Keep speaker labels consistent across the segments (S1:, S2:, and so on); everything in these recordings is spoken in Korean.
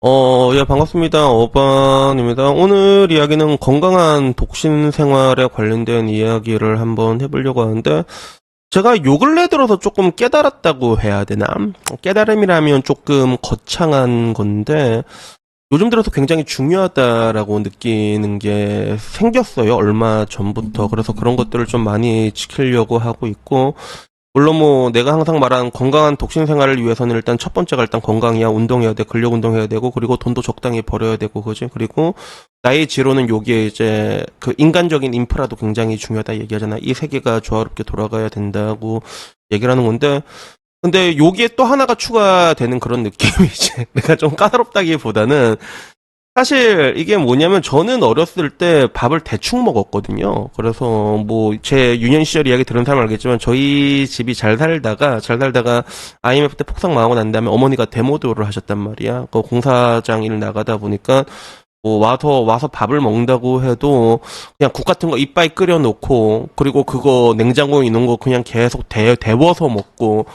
S1: 어, 예, 반갑습니다. 어반입니다. 오늘 이야기는 건강한 독신 생활에 관련된 이야기를 한번 해보려고 하는데, 제가 요 근래 들어서 조금 깨달았다고 해야 되나? 깨달음이라면 조금 거창한 건데, 요즘 들어서 굉장히 중요하다라고 느끼는 게 생겼어요. 얼마 전부터. 그래서 그런 것들을 좀 많이 지키려고 하고 있고, 물론 뭐 내가 항상 말한 건강한 독신 생활을 위해서는 일단 첫 번째가 일단 건강이야 운동해야 돼 근력 운동해야 되고 그리고 돈도 적당히 벌어야 되고 그지? 그리고 나의 지로는 여기에 이제 그 인간적인 인프라도 굉장히 중요하다 얘기하잖아. 이 세계가 조화롭게 돌아가야 된다고 얘기를 하는 건데 근데 여기에 또 하나가 추가되는 그런 느낌이 이제 내가 좀 까다롭다기보다는 사실 이게 뭐냐면 저는 어렸을 때 밥을 대충 먹었거든요. 그래서 뭐 제 유년 시절 이야기 들은 사람 알겠지만 저희 집이 잘 살다가 잘 살다가 IMF 때 폭삭 망하고 난 다음에 어머니가 데모도를 하셨단 말이야. 그 공사장 일 나가다 보니까 뭐 와서 와서 밥을 먹는다고 해도 그냥 국 같은 거 이빠이 끓여 놓고 그리고 그거 냉장고에 있는 거 그냥 계속 데, 데워서 먹고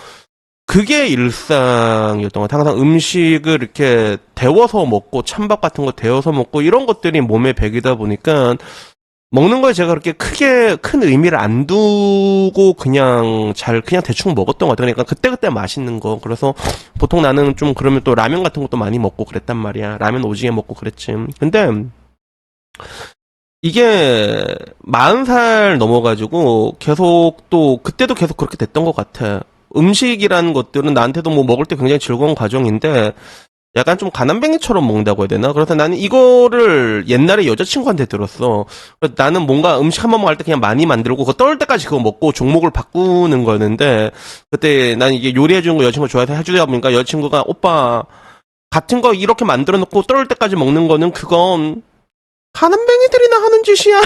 S1: 그게 일상이었던 것 같아요. 항상 음식을 이렇게 데워서 먹고 찬밥 같은 거 데워서 먹고 이런 것들이 몸에 배기다 보니까 먹는 거에 제가 그렇게 크게 큰 의미를 안 두고 그냥 잘 그냥 대충 먹었던 것 같아요. 그러니까 그때그때 맛있는 거. 그래서 보통 나는 좀 그러면 또 라면 같은 것도 많이 먹고 그랬단 말이야. 라면 오지게 먹고 그랬지. 근데 이게 40살 넘어가지고 계속 또 그때도 계속 그렇게 됐던 것 같아. 음식이라는 것들은 나한테도 뭐 먹을 때 굉장히 즐거운 과정인데 약간 좀 가난뱅이처럼 먹는다고 해야 되나? 그래서 나는 이거를 옛날에 여자친구한테 들었어. 나는 뭔가 음식 한 번 먹을 때 그냥 많이 만들고 그거 떨 때까지 그거 먹고 종목을 바꾸는 거였는데 그때 난 이게 요리해 주는 거 여자친구 좋아해서 해주다 보니까 여자친구가 오빠 같은 거 이렇게 만들어 놓고 떨 때까지 먹는 거는 그건 가난뱅이들이나 하는 짓이야.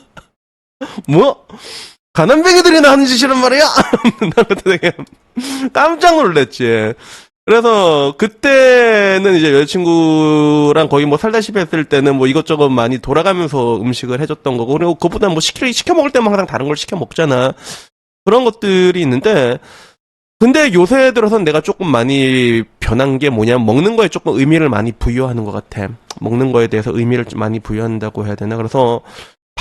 S1: 뭐? 가난뱅이들이나 하는 짓이란 말이야? 깜짝 놀랐지. 그래서 그때는 이제 여자친구랑 거의 뭐 살다시피 했을 때는 뭐 이것저것 많이 돌아가면서 음식을 해줬던 거고 그리고 그보다 뭐 시켜 시켜 먹을 때만 항상 다른 걸 시켜 먹잖아. 그런 것들이 있는데 근데 요새 들어선 내가 조금 많이 변한 게 뭐냐면 먹는 거에 조금 의미를 많이 부여하는 것 같아. 먹는 거에 대해서 의미를 좀 많이 부여한다고 해야 되나? 그래서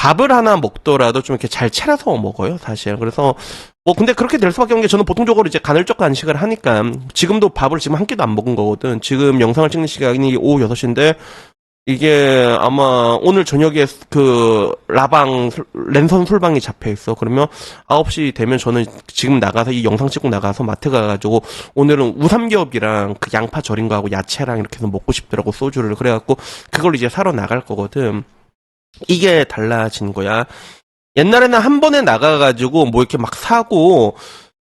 S1: 밥을 하나 먹더라도 좀 이렇게 잘 차려서 먹어요, 사실. 그래서 뭐 근데 그렇게 될 수밖에 없는 게 저는 보통적으로 이제 간헐적 간식을 하니까 지금도 밥을 지금 한 끼도 안 먹은 거거든. 지금 영상을 찍는 시간이 오후 6시인데 이게 아마 오늘 저녁에 그 라방 술- 랜선 술방이 잡혀 있어. 그러면 9시 되면 저는 지금 나가서 이 영상 찍고 나가서 마트 가가지고 오늘은 우삼겹이랑 그 양파 절인 거하고 야채랑 이렇게 해서 먹고 싶더라고 소주를 그래갖고 그걸 이제 사러 나갈 거거든. 이게 달라진 거야. 옛날에는 한 번에 나가가지고 뭐 이렇게 막 사고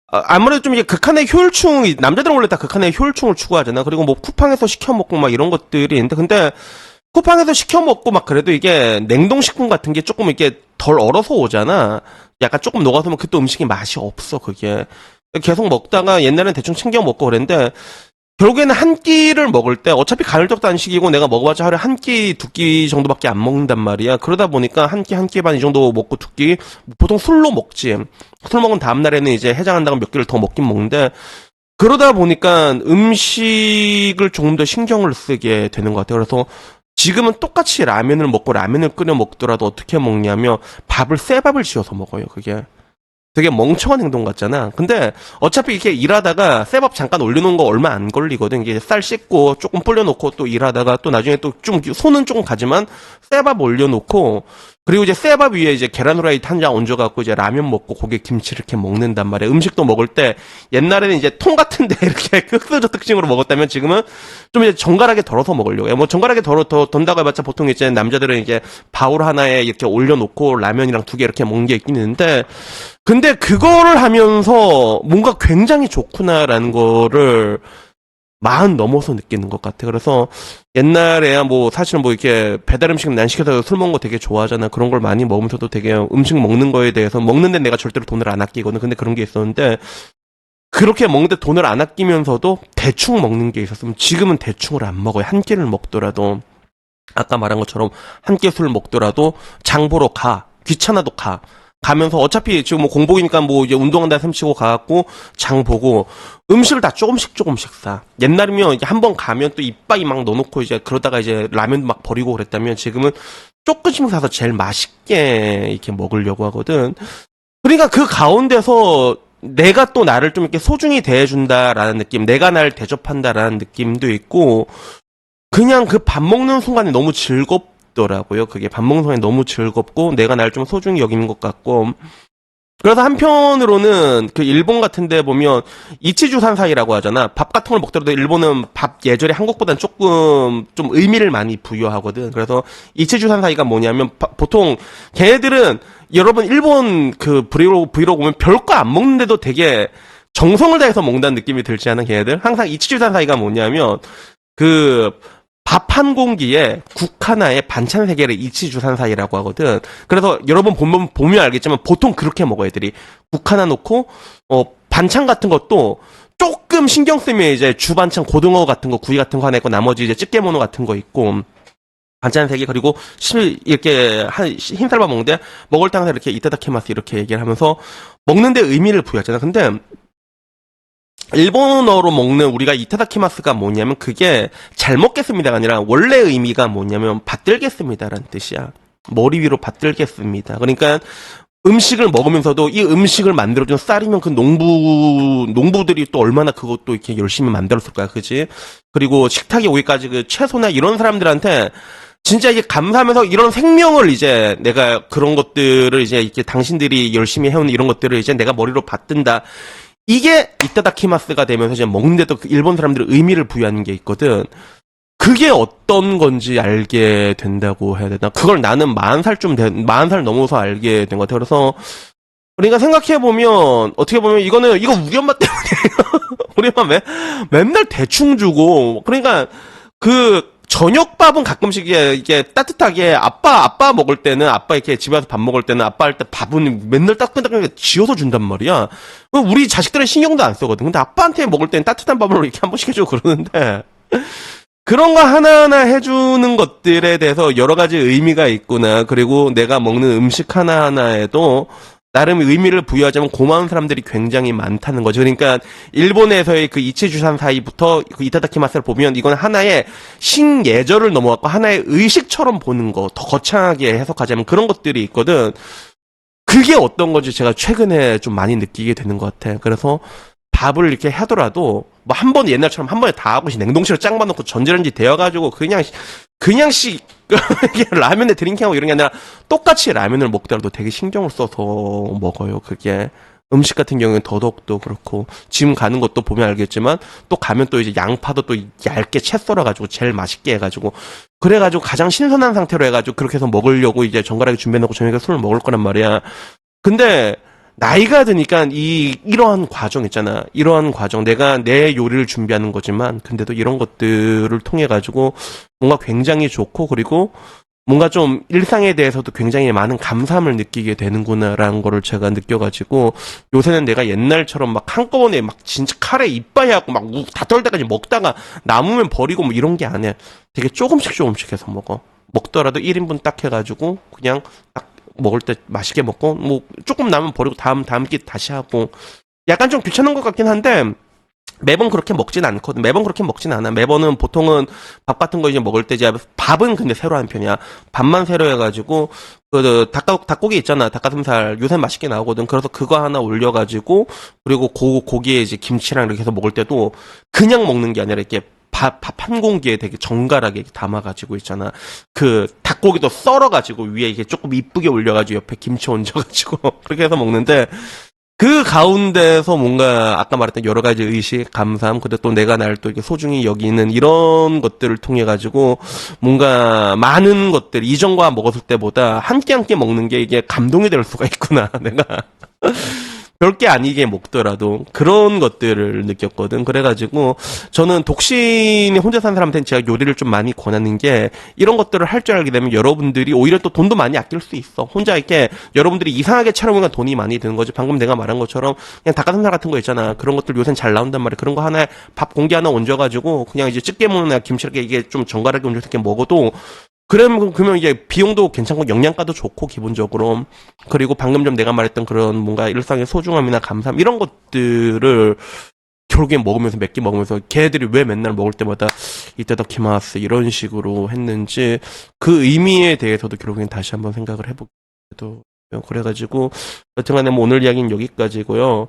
S1: 아, 아무래도 좀 이게 극한의 효율충이 남자들은 원래 다 극한의 효율충을 추구하잖아. 그리고 뭐 쿠팡에서 시켜 먹고 막 이런 것들이 있는데 근데 쿠팡에서 시켜 먹고 막 그래도 이게 냉동식품 같은 게 조금 이렇게 덜 얼어서 오잖아. 약간 조금 녹아서 오면 그또 음식이 맛이 없어 그게. 계속 먹다가 옛날엔 대충 챙겨 먹고 그랬는데 결국에는 한 끼를 먹을 때 어차피 간헐적 단식이고 내가 먹어봤자 하루에 한 끼, 두 끼 정도밖에 안 먹는단 말이야. 그러다 보니까 한 끼, 한 끼 반 이 정도 먹고 두 끼, 보통 술로 먹지. 술 먹은 다음날에는 이제 해장한다고 몇 끼를 더 먹긴 먹는데, 그러다 보니까 음식을 조금 더 신경을 쓰게 되는 것 같아요. 그래서 지금은 똑같이 라면을 먹고 라면을 끓여 먹더라도 어떻게 먹냐면 밥을 쇠밥을 지어서 먹어요, 그게. 되게 멍청한 행동 같잖아. 근데 어차피 이렇게 일하다가 쇠밥 잠깐 올려놓은 거 얼마 안 걸리거든. 이게 쌀 씻고 조금 불려놓고 또 일하다가 또 나중에 또 좀 손은 조금 가지만 쇠밥 올려놓고 그리고 이제 쇠밥 위에 이제 계란 후라이 한 장 얹어갖고 이제 라면 먹고 거기에 김치 이렇게 먹는단 말이야. 음식도 먹을 때 옛날에는 이제 통 같은데 이렇게 흑수저 특징으로 먹었다면 지금은 좀 이제 정갈하게 덜어서 먹으려고 해. 뭐 정갈하게 덜어 더 던다고 해봤자 보통 이제 남자들은 이제 바울 하나에 이렇게 올려놓고 라면이랑 두 개 이렇게 먹는 게 있긴 있는데 근데 그거를 하면서 뭔가 굉장히 좋구나라는 거를 마흔 넘어서 느끼는 것 같아. 그래서 옛날에야 뭐 사실은 뭐 이렇게 배달 음식 난 시켜서 술 먹는 거 되게 좋아하잖아. 그런 걸 많이 먹으면서도 되게 음식 먹는 거에 대해서 먹는데 내가 절대로 돈을 안 아끼거든. 근데 그런 게 있었는데 그렇게 먹는데 돈을 안 아끼면서도 대충 먹는 게 있었으면 지금은 대충을 안 먹어요. 한 끼를 먹더라도 아까 말한 것처럼 한 끼 술 먹더라도 장 보러 가. 귀찮아도 가. 가면서 어차피 지금 뭐 공복이니까 뭐 이제 운동한다 셈 치고 가갖고 장 보고 음식을 다 조금씩 조금씩 사. 옛날이면 이제 한번 가면 또 이빠이 막 넣어놓고 이제 그러다가 이제 라면도 막 버리고 그랬다면 지금은 조금씩 사서 제일 맛있게 이렇게 먹으려고 하거든. 그러니까 그 가운데서 내가 또 나를 좀 이렇게 소중히 대해준다라는 느낌, 내가 날 대접한다라는 느낌도 있고, 그냥 그 밥 먹는 순간이 너무 즐겁 더라고요. 그게 순간이 너무 즐겁고, 내가 날 좀 소중히 여기는 것 같고, 그래서 한편으로는 그 일본 같은 데 보면 이치주산 사이라고 하잖아. 밥 같은 걸 먹더라도 일본은 밥 예절에 한국보다는 조금 좀 의미를 많이 부여하거든. 그래서 이치주산 사이가 뭐냐면 바- 보통 걔네들은 여러분 일본 그 브이로그 브이로그 보면 별거 안 먹는데도 되게 정성을 다해서 먹는다는 느낌이 들지 않은 걔네들? 항상 이치주산 사이가 뭐냐면 그 밥 한 공기에 국 하나에 반찬 세 개를 이치주산 사이라고 하거든. 그래서 여러분 보면 보면 알겠지만 보통 그렇게 먹어 애들이 국 하나 놓고 어 반찬 같은 것도 조금 신경 쓰면 이제 주반찬 고등어 같은 거 구이 같은 거 하나 있고 나머지 이제 찌개모노 같은 거 있고 반찬 세개 그리고 실 이렇게 한 흰쌀밥 먹는데 먹을 때 항상 이렇게 이타다키마스 이렇게 얘기를 하면서 먹는데 의미를 부여하잖아. 근데 일본어로 먹는 우리가 이타다키마스가 뭐냐면 그게 잘 먹겠습니다가 아니라 원래 의미가 뭐냐면 받들겠습니다라는 뜻이야. 머리 위로 받들겠습니다. 그러니까 음식을 먹으면서도 이 음식을 만들어준 쌀이면 그 농부 농부들이 또 얼마나 그것도 이렇게 열심히 만들었을 거야, 그지? 그리고 식탁에 오기까지 그 채소나 이런 사람들한테 진짜 이게 감사하면서 이런 생명을 이제 내가 그런 것들을 이제 이렇게 당신들이 열심히 해온 이런 것들을 이제 내가 머리로 받든다. 이게 이따다키마스가 되면서 이제 먹는데도 그 일본 사람들이 의미를 부여하는 게 있거든. 그게 어떤 건지 알게 된다고 해야 되나? 그걸 나는 40살 좀 된, 40살 넘어서 알게 된 것 같아. 그래서, 그러니까 생각해보면, 어떻게 보면 이거는, 이거 우리 엄마 때문이에요. 우리 엄마 매, 맨날 대충 주고, 그러니까, 그, 저녁밥은 가끔씩 이게, 이게 따뜻하게 아빠, 아빠 먹을 때는 아빠 이렇게 집에 와서 밥 먹을 때는 아빠 할 때 밥은 맨날 따끈따끈하게 지어서 준단 말이야. 우리 자식들은 신경도 안 쓰거든. 근데 아빠한테 먹을 때는 따뜻한 밥을 이렇게 한 번씩 해주고 그러는데, 그런 거 하나하나 해주는 것들에 대해서 여러 가지 의미가 있구나. 그리고 내가 먹는 음식 하나하나에도 나름 의미를 부여하자면 고마운 사람들이 굉장히 많다는 거죠. 그러니까 일본에서의 그 이치주산 사이부터 그 이타다키마스를 보면 이건 하나의 신예절을 넘어갔고 하나의 의식처럼 보는 거, 더 거창하게 해석하자면 그런 것들이 있거든. 그게 어떤 건지 제가 최근에 좀 많이 느끼게 되는 것 같아. 그래서 밥을 이렇게 하더라도 뭐 한 번 옛날처럼 한 번에 다 하고 시 냉동실에 짱 봐놓고 전자레인지 데워가지고 그냥 그냥 씩 이게 라면에 드링킹하고 이런 게 아니라 똑같이 라면을 먹더라도 되게 신경을 써서 먹어요. 그게 음식 같은 경우는 더더욱도 그렇고 지금 가는 것도 보면 알겠지만 또 가면 또 이제 양파도 또 얇게 채 썰어가지고 제일 맛있게 해가지고 그래가지고 가장 신선한 상태로 해가지고 그렇게 해서 먹으려고 이제 정갈하게 준비해놓고 저녁에 술을 먹을 거란 말이야. 근데 나이가 드니까 이 이러한 과정 있잖아. 이러한 과정 내가 내 요리를 준비하는 거지만 근데도 이런 것들을 통해 가지고 뭔가 굉장히 좋고 그리고 뭔가 좀 일상에 대해서도 굉장히 많은 감사함을 느끼게 되는구나라는 거를 제가 느껴가지고 요새는 내가 옛날처럼 막 한꺼번에 막 진짜 칼에 이빠이 하고 막 다 떨 때까지 먹다가 남으면 버리고 뭐 이런 게 아니야. 되게 조금씩 조금씩 해서 먹어. 먹더라도 1인분 딱 해가지고 그냥 딱 먹을 때 맛있게 먹고 뭐 조금 남으면 버리고 다음 다음 끼 다시 하고 약간 좀 귀찮은 것 같긴 한데 매번 그렇게 먹진 않거든. 매번 그렇게 먹진 않아. 매번은 보통은 밥 같은 거 이제 먹을 때 이제 밥은 근데 새로 한 편이야. 밥만 새로 해가지고 그 닭가 닭고기 있잖아. 닭가슴살 요새 맛있게 나오거든. 그래서 그거 하나 올려가지고 그리고 고 고기에 이제 김치랑 이렇게 해서 먹을 때도 그냥 먹는 게 아니라 이렇게 밥, 밥 한 공기에 되게 정갈하게 담아가지고 있잖아. 그, 닭고기도 썰어가지고 위에 이게 조금 이쁘게 올려가지고 옆에 김치 얹어가지고 그렇게 해서 먹는데 그 가운데서 뭔가 아까 말했던 여러 가지 의식, 감사함, 근데 또 내가 날 또 이렇게 소중히 여기는 이런 것들을 통해 가지고 뭔가 많은 것들 이전과 먹었을 때보다 한 끼 한 끼 먹는 게 이게 감동이 될 수가 있구나. 내가 별게 아니게 먹더라도 그런 것들을 느꼈거든. 그래가지고 저는 독신이 혼자 사는 사람한테는 제가 요리를 좀 많이 권하는 게 이런 것들을 할 줄 알게 되면 여러분들이 오히려 또 돈도 많이 아낄 수 있어. 혼자 이렇게 여러분들이 이상하게 차려보면 돈이 많이 드는 거지. 방금 내가 말한 것처럼 그냥 닭가슴살 같은 거 있잖아. 그런 것들 요새는 잘 나온단 말이야. 그런 거 하나에 밥 공기 하나 얹어가지고 그냥 이제 찌개 먹는 김치 이렇게 이게 좀 정갈하게 얹어서 이렇게 먹어도 그러면 그러면 이게 비용도 괜찮고 영양가도 좋고 기본적으로 그리고 방금 전 내가 말했던 그런 뭔가 일상의 소중함이나 감사함 이런 것들을 결국엔 먹으면서 몇개 먹으면서 걔들이 왜 맨날 먹을 때마다 이때다 키마스 이런 식으로 했는지 그 의미에 대해서도 결국엔 다시 한번 생각을 해보게 도 그래가지고 여튼간에 뭐 오늘 이야기는 여기까지고요.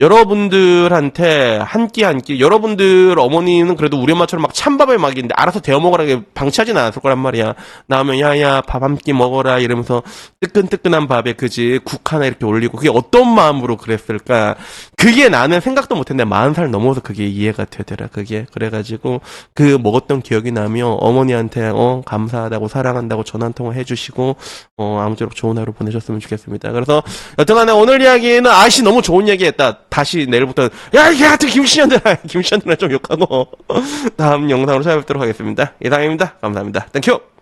S1: 여러분들한테 한 끼 한 끼, 여러분들 어머니는 그래도 우리 엄마처럼 막 찬밥을 막 있는데 알아서 데워 먹으라고 방치하진 않았을 거란 말이야. 나오면 야야 밥 한 끼 먹어라 이러면서 뜨끈뜨끈한 밥에 그지 국 하나 이렇게 올리고 그게 어떤 마음으로 그랬을까? 그게 나는 생각도 못했는데 마흔 살 넘어서 그게 이해가 되더라. 그게 그래가지고 그 먹었던 기억이 나며 어머니한테 어 감사하다고 사랑한다고 전화 한 통화 해주시고 어 아무쪼록 좋은 하루 보내셨으면 좋겠습니다. 그래서 여튼간에 오늘 이야기는 아씨 너무 좋은 얘기했다. 다시 내일부터 야이 같은 김시현들아 김시현들아 좀 욕하고 다음 영상으로 찾아뵙도록 하겠습니다. 이상입니다. 감사합니다. 땡큐.